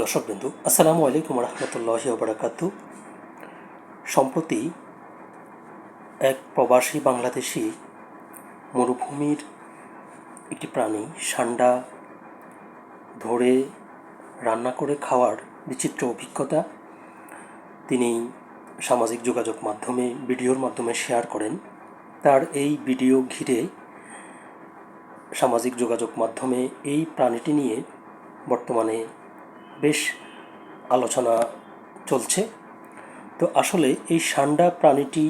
দর্শকবৃন্দু, আসসালামু আলাইকুম রহমতুল্লাহি ওবরাকাতু সম্প্রতি এক প্রবাসী বাংলাদেশি মরুভূমির একটি প্রাণী সান্ডা ধরে রান্না করে খাওয়ার বিচিত্র অভিজ্ঞতা তিনি সামাজিক যোগাযোগ মাধ্যমে, ভিডিওর মাধ্যমে শেয়ার করেন। তার এই ভিডিও ঘিরে সামাজিক যোগাযোগ মাধ্যমে এই প্রাণীটি নিয়ে বর্তমানে বেশ আলোচনা চলছে। তো আসলে এই সান্ডা প্রাণীটি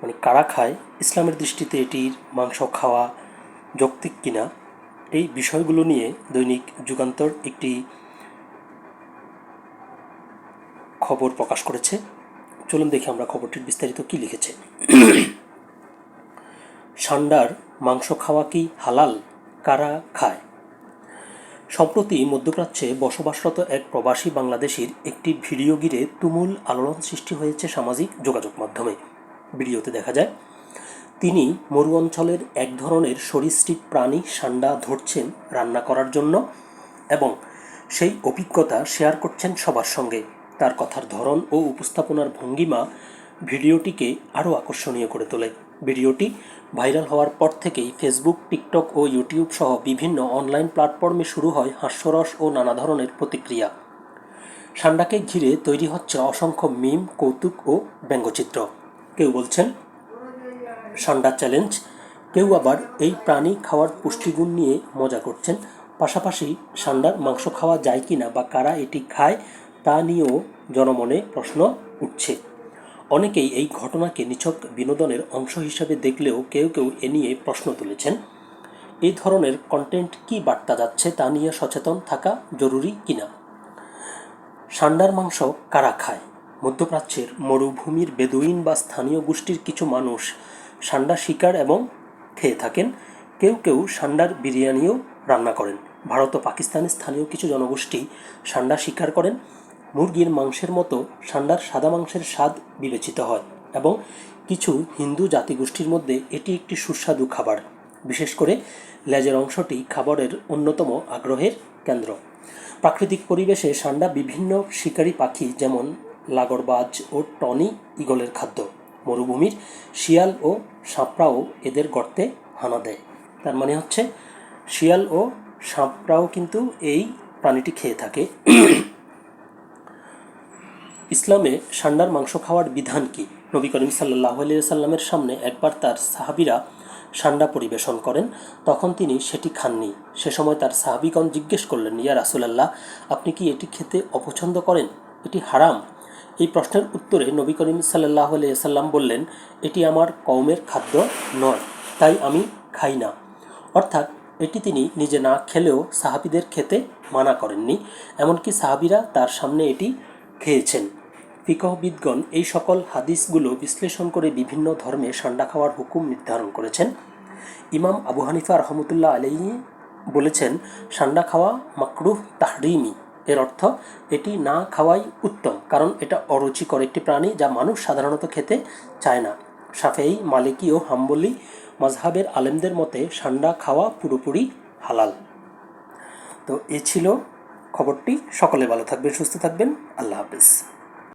মানে কারা খায়, ইসলামের দৃষ্টিতে এটির মাংস খাওয়া যৌক্তিক কিনা, এই বিষয়গুলো নিয়ে দৈনিক যুগান্তর একটি খবর প্রকাশ করেছে। চলুন দেখি আমরা খবরটির বিস্তারিত কি লিখেছে। সান্ডার মাংস খাওয়া কি হালাল? কারা খায়? সম্প্রতি মধ্যপ্রাচ্যে বসবাসরত এক প্রবাসী বাংলাদেশির একটি ভিডিও ঘিরে তুমুল আলোড়ন সৃষ্টি হয়েছে সামাজিক যোগাযোগ মাধ্যমে। ভিডিওতে দেখা যায়, তিনি মরু অঞ্চলের এক ধরনের সরীসৃপ প্রাণী সান্ডা ধরছেন রান্না করার জন্য এবং সেই অভিজ্ঞতা শেয়ার করছেন সবার সঙ্গে। তার কথার ধরন ও উপস্থাপনার ভঙ্গিমা ভিডিওটিকে আরও আকর্ষণীয় করে তোলে। ভিডিওটি ভাইরাল হওয়ার পর থেকেই ফেসবুক, টিকটক ও ইউটিউব সহ বিভিন্ন অনলাইন প্ল্যাটফর্মে শুরু হয় হাস্যরস ও নানা ধরনের প্রতিক্রিয়া। সান্ডাকে ঘিরে তৈরি হচ্ছে অসংখ্য মিম, কৌতুক ও ব্যঙ্গচিত্র। কেউ বলছেন, সান্ডা চ্যালেঞ্জ। কেউ আবার, এই প্রাণী খাওয়ার পুষ্টিগুণ নিয়ে মজা করছেন। পাশাপাশি, সান্ডার মাংস খাওয়া যায় কিনা বা কারা এটি খায় তা নিয়েও জনমনে প্রশ্ন উঠছে। অনেকেই এই ঘটনাকে নিছক বিনোদনের অংশ হিসাবে দেখলেও কেউ কেউ এ নিয়ে প্রশ্ন তুলেছেন। এই ধরনের কন্টেন্ট কী বার্তা যাচ্ছে তা নিয়ে সচেতন থাকা জরুরি কিনা? সান্ডার মাংস কারা খায়? মধ্যপ্রাচ্যের মরুভূমির বেদুইন বা স্থানীয় গোষ্ঠীর কিছু মানুষ সান্ডা শিকার এবং খেয়ে থাকেন। কেউ কেউ সান্ডার বিরিয়ানিও রান্না করেন। ভারত ও পাকিস্তানের স্থানীয় কিছু জনগোষ্ঠী সান্ডা শিকার করেন। মুরগির মাংসের মতো সান্ডার সাদা মাংসের স্বাদ বিবেচিত হয় এবং কিছু হিন্দু জাতিগোষ্ঠীর মধ্যে এটি একটি সুস্বাদু খাবার। বিশেষ করে লেজের অংশটি খাবারের অন্যতম আগ্রহের কেন্দ্র। প্রাকৃতিক পরিবেশে সান্ডা বিভিন্ন শিকারী পাখি যেমন লাগরবাজ ও টনি ইগলের খাদ্য। মরুভূমির শিয়াল ও সাঁপড়াও এদের গর্তে হানা দেয়। তার মানে হচ্ছে, শিয়াল ও সাঁপড়াও কিন্তু এই প্রাণীটি খেয়ে থাকে। ইসলামে সান্ডার মাংস খাওয়ার বিধান কি? নবী করিম সাল্লাহ সাল্লামের সামনে একবার তার সাহাবিরা সান্ডা পরিবেশন করেন, তখন তিনি সেটি খাননি। সে সময় তার সাহাবিগণ জিজ্ঞেস করলেন, ইয়া রাসুলাল্লাহ, আপনি কি এটি খেতে অপছন্দ করেন? এটি হারাম? এই প্রশ্নের উত্তরে নবী করিম সাল্লাহ সাল্লাম বললেন, এটি আমার কওমের খাদ্য নয়, তাই আমি খাই না। অর্থাৎ এটি তিনি নিজে না খেলেও সাহাবিদের খেতে মানা করেননি, এমনকি সাহাবিরা তার সামনে এটি খেয়েছেন। ফিকহবিদগণ এই সকল হাদিসগুলো বিশ্লেষণ করে বিভিন্ন ধর্মে সান্ডা খাওয়ার হুকুম নির্ধারণ করেছেন। ইমাম আবু হানিফা রহমতুল্লাহ আলাইহি বলেছেন, সান্ডা খাওয়া মাকরুহ তাহরিমি। এর অর্থ, এটি না খাওয়াই উত্তম, কারণ এটা অরুচিকর একটি প্রাণী যা মানুষ সাধারণত খেতে চায় না। সাফেই মালিকি ও হাম্বলি মজহাবের আলেমদের মতে, সান্ডা খাওয়া পুরোপুরি হালাল। তো এ ছিল খবরটি। সকলে ভালো থাকবেন, সুস্থ থাকবেন। আল্লাহ হাফিজ।